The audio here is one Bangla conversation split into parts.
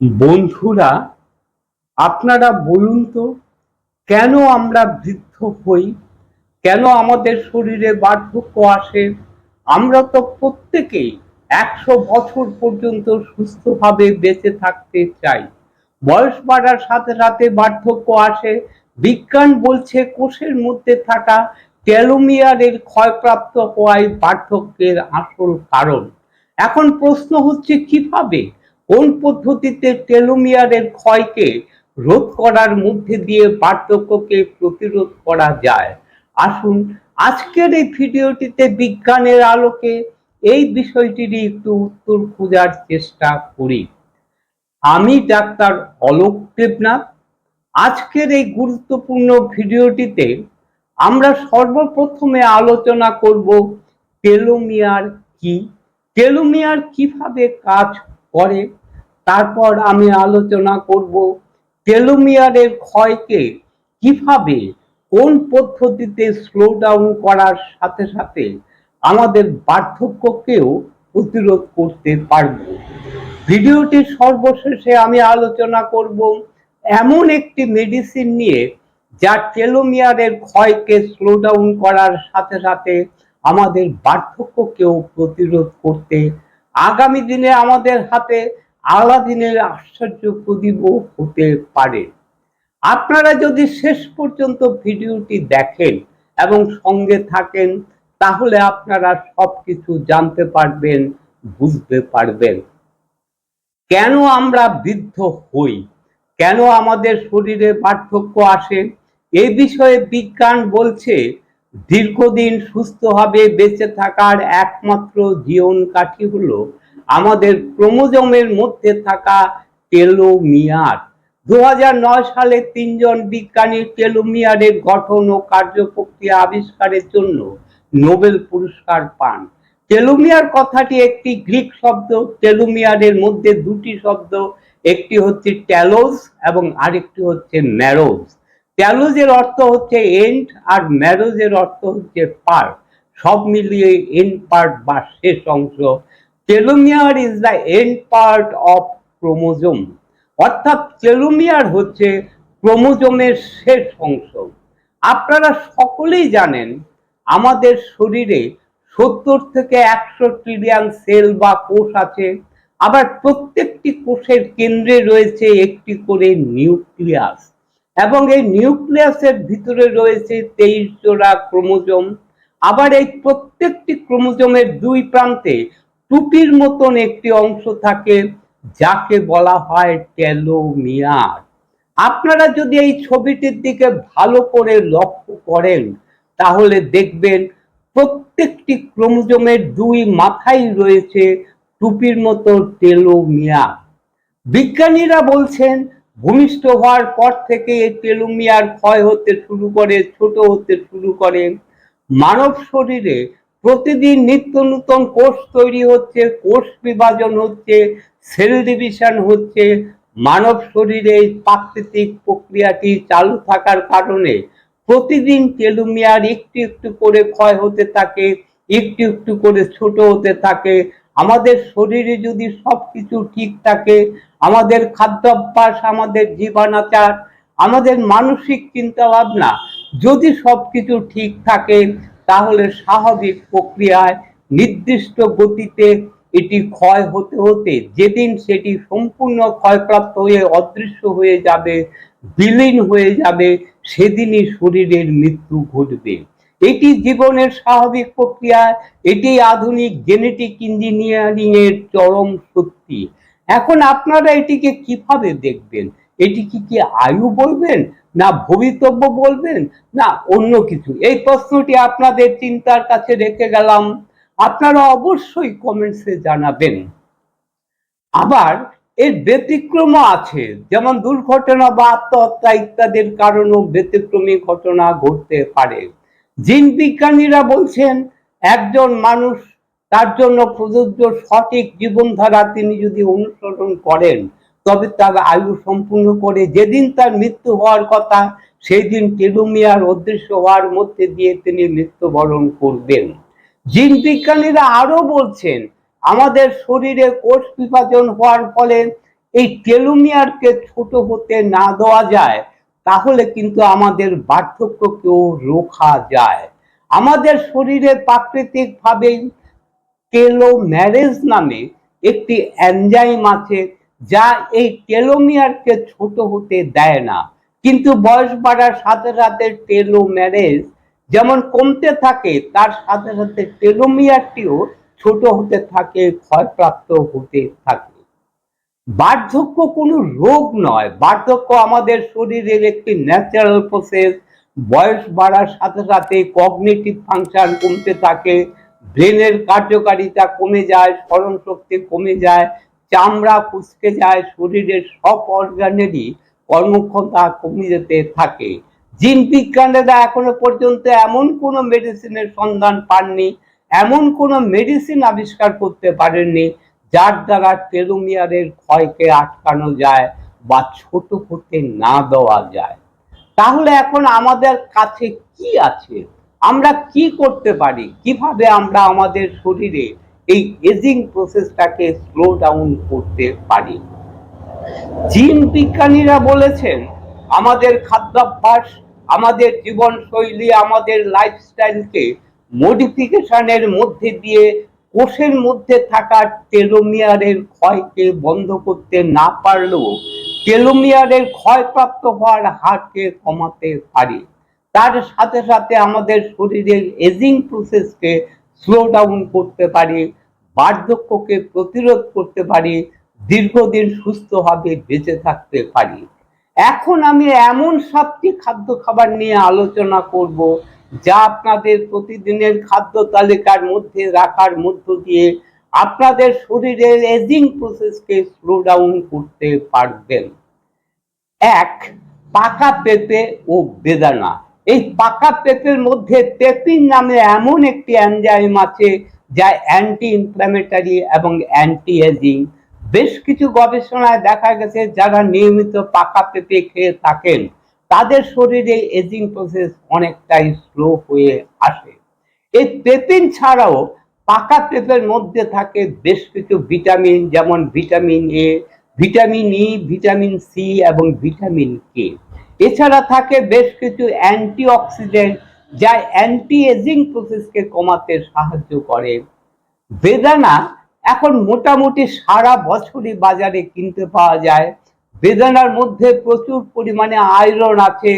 বন্ধুরা, আপনারা বলুন তো, কেন আমরা বৃদ্ধ হই? কেন আমাদের শরীরে বার্ধক্য আসে? আমরা তো প্রত্যেকেই একশো বছর পর্যন্ত সুস্থভাবে বেঁচে থাকতে চাই। বয়স বাড়ার সাথে সাথে বার্ধক্য আসে। বিজ্ঞান বলছে কোষের মধ্যে থাকা টেলোমিয়ারের ক্ষয়প্রাপ্ত হওয়াই বার্ধক্যের আসল কারণ। এখন প্রশ্ন হচ্ছে, কীভাবে? কোন পদ্ধতিতে টেলোমিয়ারের ক্ষয়কে রোধ করার মধ্যে দিয়ে বার্ধক্যকে প্রতিরোধ করা যায়? আসুন আজকের এই ভিডিওটিতে বিজ্ঞানের আলোকে এই বিষয়টিরই একটু উত্তর খোঁজার চেষ্টা করি। আমি ডাক্তার অলোক দেবনাথ। আজকের এই গুরুত্বপূর্ণ ভিডিওটিতে আমরা সর্বপ্রথমে আলোচনা করব টেলোমিয়ার কি? টেলোমিয়ার কীভাবে কাজ করে? তারপর আমি আলোচনা করব টেলোমিয়ারের ক্ষয়কে কীভাবে, কোন পদ্ধতিতে স্লো ডাউন করার সাথে সাথে আমাদের বার্ধক্যকেও প্রতিরোধ করতে পারব। ভিডিওটির সর্বশেষে আমি আলোচনা করব এমন একটি মেডিসিন নিয়ে যা টেলোমিয়ারের ক্ষয়কে স্লো ডাউন করার সাথে সাথে আমাদের বার্ধক্যকেও প্রতিরোধ করতে, আগামী দিনে আমাদের হাতে আলাদিনের আশ্চর্য প্রদীপ হতে পারে। আপনারা যদি শেষ পর্যন্ত ভিডিওটি দেখেন এবং সঙ্গে থাকেন, তাহলে আপনারা সবকিছু জানতে পারবেন, বুঝতে পারবেন। কেন আমরা বৃদ্ধ হই? কেন আমাদের শরীরে পার্থক্য আসে? এই বিষয়ে বিজ্ঞান বলছে, দীর্ঘদিন সুস্থভাবে বেঁচে থাকার একমাত্র জীবন কাঠি হলো আমাদের ক্রোমোজোমের মধ্যে থাকা টেলোমিয়ার। দু হাজার নয় সালে তিনজন বিজ্ঞানী টেলোমিয়ারের গঠন ও কার্যপ্রক্রিয়া আবিষ্কারের জন্য নোবেল পুরস্কার পান। টেলোমিয়ার কথাটি একটি গ্রিক শব্দ, টেলোমিয়ারের মধ্যে দুটি শব্দ, একটি হচ্ছে ট্যালোজ এবং আরেকটি হচ্ছে ম্যারোজ। ট্যালোজের অর্থ হচ্ছে এন্ড আর ম্যারোজের অর্থ হচ্ছে পার্ট। সব মিলিয়ে এন্ড পার্ট বা শেষ অংশ telomere is the end part of chromosome অর্থাৎ টেলোমিয়ার হচ্ছে ক্রোমোজোমের শেষ অংশ। আপনারা সকলেই জানেন, আমাদের শরীরে সত্তর থেকে একশো ট্রিলিয়ন সেল বা কোষ আছে। আবার প্রত্যেকটি কোষের কেন্দ্রে রয়েছে একটি করে নিউক্লিয়াস। এবং এই নিউক্লিয়াসের ভিতরে রয়েছে তেইশ জোড়া ক্রোমোজোম। আবার এই প্রত্যেকটি ক্রোমোজোমের দুই প্রান্তে টুপির মতন একটি অংশ থাকে, যাকে বলা হয় টেলোমিয়ার। আপনারা যদি এই ছবিটির দিকে ভালো করে লক্ষ্য করেন, তাহলে দেখবেন প্রত্যেকটি ক্রোমোজোমের দুই মাথায় রয়েছে টুপির মতো টেলোমিয়ার। বিজ্ঞানীরা বলছেন, ভূমিষ্ঠ হওয়ার পর থেকে এই টেলোমিয়ার ক্ষয় হতে শুরু করে, ছোট হতে শুরু করে। মানব শরীরে প্রতিদিন নিত্য নূতন কোষ তৈরি হচ্ছে, কোষ বিভাজন হচ্ছে সেল ডিভিশন হচ্ছে। মানব শরীরে এই প্রাকৃতিক প্রক্রিয়াটি চালু থাকার কারণে প্রতিদিন টেলোমিয়ার একটু একটু করে ক্ষয় হতে থাকে, একটু একটু করে ছোট হতে থাকে। আমাদের শরীরে যদি সবকিছু ঠিক থাকে, আমাদের খাদ্যাভ্যাস, আমাদের জীবনাচার, আমাদের মানসিক চিন্তা ভাবনা যদি সবকিছু ঠিক থাকে তাহলে স্বাভাবিক প্রক্রিয়ায় নির্দিষ্ট গতিতে এটি ক্ষয় হতে হতে যেদিন সেটি সম্পূর্ণ ক্ষয়প্রাপ্ত হয়ে, অদৃশ্য হয়ে যাবে, বিলীন হয়ে যাবে, সেদিনই শরীরের মৃত্যু ঘটবে। এটি জীবনের স্বাভাবিক প্রক্রিয়া এটি আধুনিক জেনেটিক ইঞ্জিনিয়ারিং এর চরম সত্যি এখন আপনারা এটিকে কীভাবে দেখবেন? এটি কি আয়ু বলবেন না ভবিতব্য বলবেন না অন্য কিছু? এই প্রশ্নটি আপনাদের চিন্তার কাছে রেখে গেলাম। আপনারা অবশ্যই কমেন্টসে জানাবেন। আবার এর ব্যতিক্রমও আছে, যেমন দুর্ঘটনা, বা আত্মহত্যা ইত্যাদির কারণেও ব্যতিক্রমী ঘটনা ঘটতে পারে। জিন বিজ্ঞানীরা বলছেন, একজন মানুষ তার জন্য প্রযোজ্য সঠিক জীবনধারা তিনি যদি অনুসরণ করেন তবে তার আয়ু সম্পূর্ণ করে যেদিন তার মৃত্যু হওয়ার কথা সেই দিন টেলোমিয়ার অদৃশ্য হওয়ার মধ্যে দিয়ে তিনি মৃত্যুবরণ করবেন। জিন বিজ্ঞানীরা আরও বলছেন, আমাদের শরীরে কোষ বিভাজন হওয়ার ফলে এই টেলোমিয়ারকে ছোট হতে না দেওয়া যায়, তাহলে কিন্তু আমাদের বার্ধক্যকেও রোখা যায়। আমাদের শরীরে প্রাকৃতিকভাবেই টেলোম্যারেজ নামে একটি এনজাইম আছে যা এই টেলোমিয়ারকে ছোট হতে দেয় না। কিন্তু বয়স বাড়ার সাথে সাথে টেলোম্যারেজ যেমন কমতে থাকে, তার সাথে সাথে টেলোমিয়ারটিও ছোট হতে থাকে, ক্ষয়প্রাপ্ত হতে থাকে। বার্ধক্য কোনো রোগ নয়। বার্ধক্য আমাদের শরীরের একটি ন্যাচারাল প্রসেস বয়স বাড়ার সাথে সাথে কগনিটিভ ফাংশন কমতে থাকে ব্রেনের কার্যকারিতা কমে যায় স্মরণ শক্তি কমে যায় চামড়া কুচকে যায় শরীরের সব অর্গানেরই কর্মক্ষমতা কমে যেতে থাকে। জিন বিজ্ঞানীরা এখনও পর্যন্ত এমন কোনো মেডিসিনের সন্ধান পাননি, এমন কোনো মেডিসিন আবিষ্কার করতে পারেননি, যার দ্বারা টেলোমিয়ারের ক্ষয়কে আটকানো যায় বা ছোট হতে না দেওয়া যায়। তাহলে এখন আমাদের কাছে কি আছে? আমরা কি করতে পারি? কীভাবে আমরা আমাদের শরীরে এই এজিং প্রসেসটাকে স্লো ডাউন করতে পারি। জিন বিজ্ঞানীরা বলেছেন, আমাদের খাদ্যাভ্যাস, আমাদের জীবনশৈলী, আমাদের লাইফস্টাইলকে মডিফিকেশনের মধ্যে দিয়ে কোষের মধ্যে থাকা টেলোমিয়ারের ক্ষয়কে বন্ধ করতে না পারলেও টেলোমিয়ারের ক্ষয়প্রাপ্ত হওয়ার হারকে কমাতে পারি। তার সাথে সাথে আমাদের শরীরের এজিং প্রসেসকে স্লো ডাউন করতে পারি, বার্ধক্যকে প্রতিরোধ করতে পারি, দীর্ঘদিন সুস্থভাবে বেঁচে থাকতে পারি। এখন আমি এমন সাতটি খাদ্য খাবার নিয়ে আলোচনা করব, যা আপনাদের প্রতিদিনের খাদ্য তালিকার মধ্যে রাখার মধ্য দিয়ে আপনাদের শরীরের এজিং প্রসেসকে স্লো ডাউন করতে পারবেন। এক, পাকা পেঁপে ও বেদানা। এই পাকা পেঁপের মধ্যে পেপিন নামে এমন একটি এনজাইম আছে যা অ্যান্টি ইনফ্ল্যামেটারি এবং অ্যান্টি এজিং বেশ কিছু গবেষণায় দেখা গেছে যারা নিয়মিত পাকা পেঁপে খেয়ে থাকেন, তাদের শরীরে এজিং প্রসেস অনেকটাই স্লো হয়ে আসে। এই পেপিন ছাড়াও পাকা পেঁপের মধ্যে থাকে বেশ কিছু ভিটামিন যেমন vitamin A vitamin E vitamin C এবং ভিটামিন কে এছাড়া থাকে বেশ কিছু অ্যান্টি অক্সিডেন্ট যা অ্যান্টি এজিং প্রসেসকে কমাতে সাহায্য করে। বেদানা এখন মোটামুটি সারা বছরই বাজারে কিনতে পাওয়া যায়। বেদানার মধ্যে প্রচুর পরিমাণে আয়রন আছে,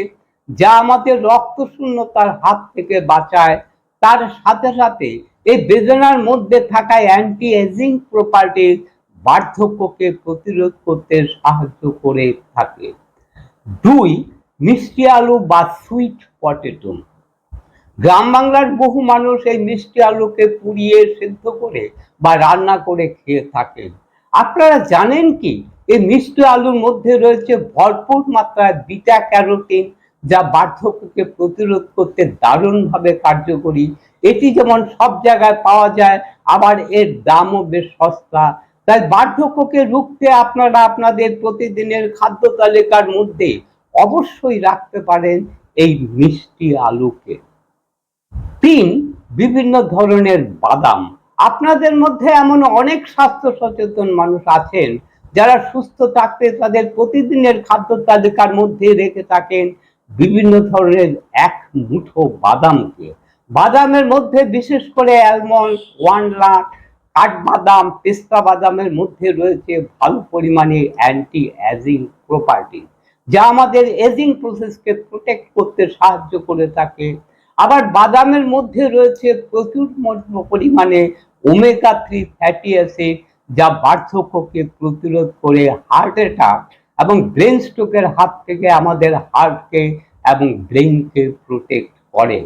যা আমাদের রক্ত শূন্যতার হাত থেকে বাঁচায়। তার সাথে সাথে এই বেদনার মধ্যে থাকা অ্যান্টি এজিং প্রপার্টি বার্ধক্যকে প্রতিরোধ করতে সাহায্য করে থাকে। দুই, মিষ্টি আলু বা সুইট পটেটো গ্রাম বাংলার বহু মানুষ এই মিষ্টি আলুকে পুড়িয়ে সেদ্ধ করে বা রান্না করে খেয়ে থাকেন। আপনারা জানেন কি, এই মিষ্টি আলুর মধ্যে রয়েছে ভরপুর মাত্রায় বিটা ক্যারোটিন, যা বার্ধক্যকে প্রতিরোধ করতে দারুণভাবে কার্যকরী। এটি যেমন সব জায়গায় পাওয়া যায়, আবার এর দামও বেশ সস্তা। তাই বার্ধক্যকে রুখতে আপনারা আপনাদের প্রতিদিনের খাদ্য তালিকার মধ্যে অবশ্যই রাখতে পারেন এই মিষ্টি আলুকে। তিন, বিভিন্ন ধরনের বাদাম। আপনাদের মধ্যে এমন অনেক স্বাস্থ্য সচেতন মানুষ আছেন যারা সুস্থ থাকতে তাদের প্রতিদিনের খাদ্য তালিকার মধ্যে রেখে থাকেন বিভিন্ন ধরনের এক মুঠো বাদামকে। বাদামের মধ্যে বিশেষ করে অ্যালমন্ড ওয়ানলাট কাঠবাদাম পেস্তা বাদামের মধ্যে রয়েছে ভালো পরিমাণে অ্যান্টি অ্যাজিং প্রপার্টি যা আমাদের এজিং প্রসেসকে প্রোটেক্ট করতে সাহায্য করে থাকে। আবার বাদামের মধ্যে রয়েছে প্রচুর পরিমাণে ওমেগা থ্রি ফ্যাটি অ্যাসিড যা বার্ধক্যকে প্রতিরোধ করে হার্ট অ্যাটাক এবং ব্রেন স্ট্রোকের হাত থেকে আমাদের হার্টকে এবং ব্রেনকে প্রোটেক্ট করে।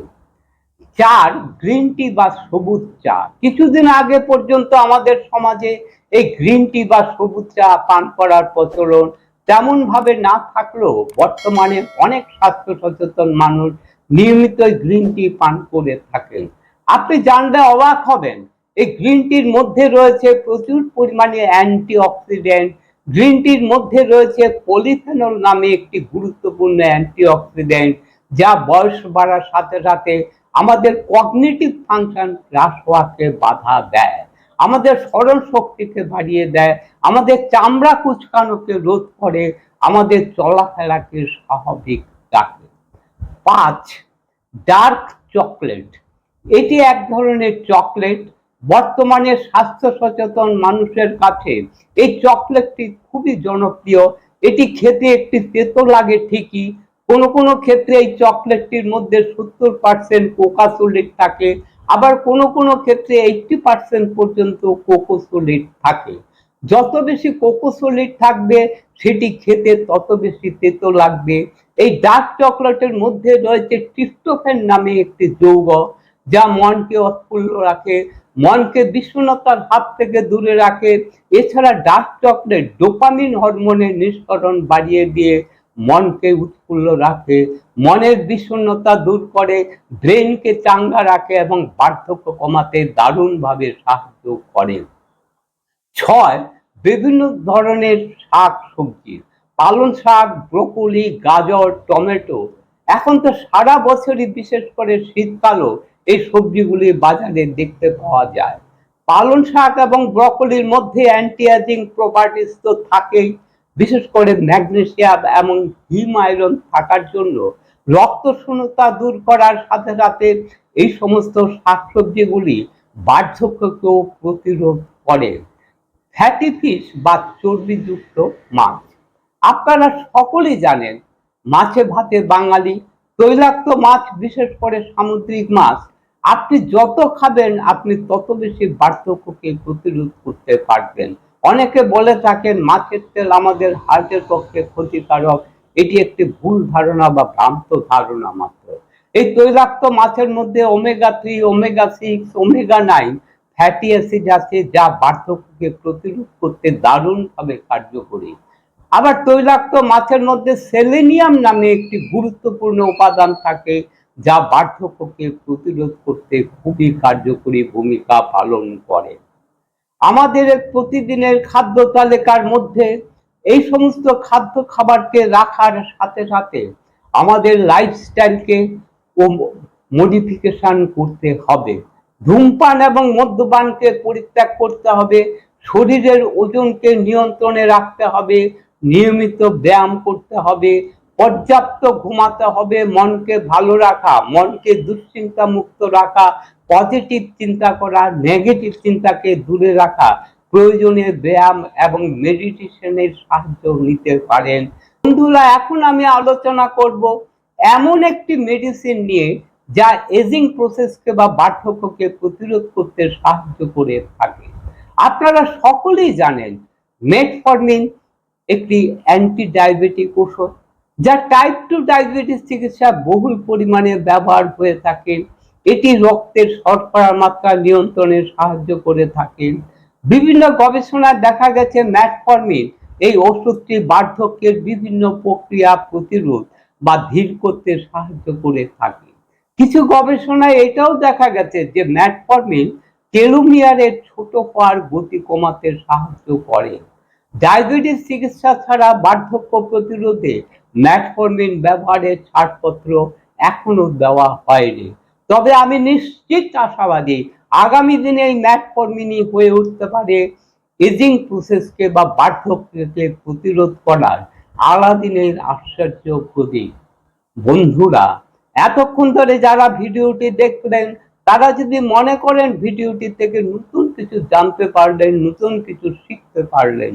চার গ্রিন টি বা সবুজ চা। কিছুদিন আগে পর্যন্ত আমাদের সমাজে এই গ্রিন টি বা সবুজ চা পান করার প্রচলন তেমন ভাবে না থাকলেও বর্তমানে অনেক স্বাস্থ্য সচেতন মানুষ নিয়মিত গ্রিন টি পান করে থাকেন। আপনি জানলে অবাক হবেন, এই গ্রিন টির মধ্যে রয়েছে প্রচুর পরিমাণে অ্যান্টি অক্সিডেন্ট গ্রিন টির মধ্যে রয়েছে পলিফেনল নামে একটি গুরুত্বপূর্ণ অ্যান্টি অক্সিডেন্ট যা বয়স বাড়ার সাথে সাথে আমাদের কগনিটিভ ফাংশন হ্রাস হওয়াকে বাধা দেয়, আমাদের স্মরণ শক্তিকে বাড়িয়ে দেয়, আমাদের চামড়া কুচকানোকে রোধ করে, আমাদের চলাফেরাকে স্বাভাবিক রাখে। পাঁচ ডার্ক চকলেট এটি এক ধরনের চকলেট বর্তমানে স্বাস্থ্য সচেতন মানুষের কাছে এই চকলেটটি খুবই জনপ্রিয়, এটি খেতে একটি তেতো লাগে ঠিকই কোনো কোনো ক্ষেত্রে এই চকলেটটির মধ্যে সত্তর পার্সেন্ট কোকাসোলিড থাকে, আবার কোনো কোনো ক্ষেত্রে এইটটি পার্সেন্ট পর্যন্ত কোকোসোলিড থাকে। যত বেশি কোকোসোলিড থাকবে, সেটি খেতে তত বেশি তেতো লাগবে। এই ডার্ক চকলেটের মধ্যে রয়েছে ট্রিপ্টোফেন নামে একটি যৌগ, যা মনকে অৎফুল্ল রাখে, মনকে বিষণ্ণতার হাত থেকে দূরে রাখে। এছাড়া ডার্ক চকলেট ডোপামিন হরমোনের নিষ্করণ বাড়িয়ে দিয়ে মনকে উৎফুল্ল রাখে, মনের বিষণ্ণতা দূর করে, ব্রেনকে চাঙ্গা রাখে এবং বার্ধক্য কমাতে দারুণভাবে সাহায্য করে। ছয়, বিভিন্ন ধরনের শাক সবজি পালং শাক, ব্রোকলি, গাজর, টমেটো। এখন তো সারা বছরই বিশেষ করে শীতকালও এই সবজিগুলি বাজারে দেখতে পাওয়া যায়। পালং শাক এবং ব্রকলির মধ্যে অ্যান্টিয়াজিং প্রপার্টিস তো থাকেই। বিশেষ করে ম্যাগনেশিয়াম এবং হিম আয়রন থাকার জন্য রক্ত শূন্যতা দূর করার সাথে সাথে এই সমস্ত শাকসবজিগুলি বার্ধক্যকেও প্রতিরোধ করে। ফ্যাটি ফিশ বা চর্বিযুক্ত মাছ। আপনারা সকলেই জানেন, মাছে ভাতে বাঙালি, তৈলাক্ত মাছ, বিশেষ করে সামুদ্রিক মাছ, আপনি যত খাবেন, আপনি তত বেশি বার্ধক্যকে প্রতিরোধ করতে পারবেন। অনেকে বলে থাকেন মাছের তেল আমাদের হার্টের পক্ষে ক্ষতিকারক। এটি একটি ভুল ধারণা বা ভ্রান্ত ধারণা মাত্র। এই তৈলাক্ত মাছের মধ্যে omega three omega six omega nine fatty acid আছে, যা বার্ধক্যকে প্রতিরোধ করতে দারুণভাবে কার্যকরী। আবার তৈলাক্ত মাছের মধ্যে সেলেনিয়াম নামে একটি গুরুত্বপূর্ণ উপাদান থাকে, যা বার্ধক্যকে প্রতিরোধ করতে খুবই কার্যকরী ভূমিকা পালন করে। আমাদের প্রতিদিনের খাদ্য তালিকার মধ্যে এই সমস্ত খাদ্য খাবারকে রাখার সাথে সাথে আমাদের লাইফস্টাইলকে মডিফিকেশন করতে হবে। ধূমপান এবং মদ্যপানকে পরিত্যাগ করতে হবে, শরীরের ওজনকে নিয়ন্ত্রণে রাখতে হবে, নিয়মিত ব্যায়াম করতে হবে পর্যাপ্ত ঘুমাতে হবে, মনকে ভালো রাখা, মনকে দুশ্চিন্তা মুক্ত রাখা পজিটিভ চিন্তা করা নেগেটিভ চিন্তাকে দূরে রাখা, প্রয়োজনে ব্যায়াম এবং মেডিটেশনের সাহায্য নিতে পারেন। বন্ধুরা, এখন আমি আলোচনা করব এমন একটি মেডিসিন নিয়ে যা এজিং প্রসেসকে বা বার্ধক্যকে প্রতিরোধ করতে সাহায্য করে থাকে। আপনারা সকলেই জানেন মেটফর্মিন একটি অ্যান্টি ডায়াবেটিক ওষুধ যা টাইপ টু ডায়াবেটিস চিকিৎসা বহুল পরিমাণে ব্যবহার হয়ে থাকে এটি রক্তের শর্করার মাত্রা নিয়ন্ত্রণে সাহায্য করে থাকে বিভিন্ন গবেষণায় দেখা গেছে ম্যাটফর্মিন এই ওষুধটি বার্ধক্যের বিভিন্ন প্রক্রিয়া প্রতিরোধ বা ধীর করতে সাহায্য করে থাকে। কিছু গবেষণায় এটাও দেখা গেছে যে ম্যাটফর্মিন টেলোমিয়ারের ছোট হওয়ার গতি কমাতে সাহায্য করে। ডায়াবেটিস চিকিৎসা ছাড়া বার্ধক্য প্রতিরোধে ম্যাটফর্মিন ব্যবহারের ছাড়পত্র এখনও দেওয়া হয়নি। তবে আমি নিশ্চিত আশাবাদী আগামী দিনে এই ম্যাটফর্মিনই হয়ে উঠতে পারে। এজিং প্রসেসকে বা বার্ধক্যকে প্রতিরোধ করার আলাদিনের আশ্চর্য প্রদীপ। বন্ধুরা, এতক্ষণ ধরে যারা ভিডিওটি দেখলেন, তারা যদি মনে করেন ভিডিওটি থেকে নতুন কিছু জানতে পারলেন, নতুন কিছু শিখতে পারলেন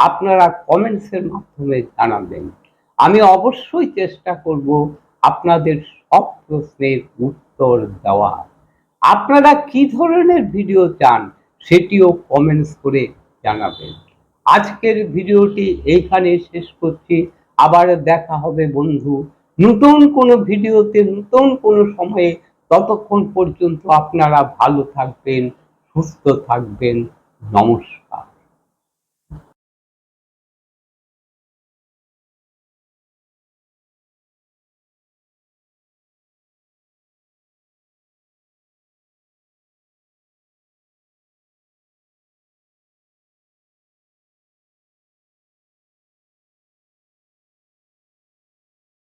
আপনারা কমেন্টসের মাধ্যমে জানাবেন। আমি অবশ্যই চেষ্টা করব আপনাদের সব প্রশ্নের উত্তর দেওয়া আপনারা কি ধরনের ভিডিও চান সেটিও কমেন্টস করে জানাবেন। আজকের ভিডিওটি এইখানে শেষ করছি। আবার দেখা হবে বন্ধু। নতুন কোনো ভিডিওতে, নতুন কোনো সময়ে ততক্ষণ পর্যন্ত আপনারা ভালো থাকবেন, সুস্থ থাকবেন। নমস্কার।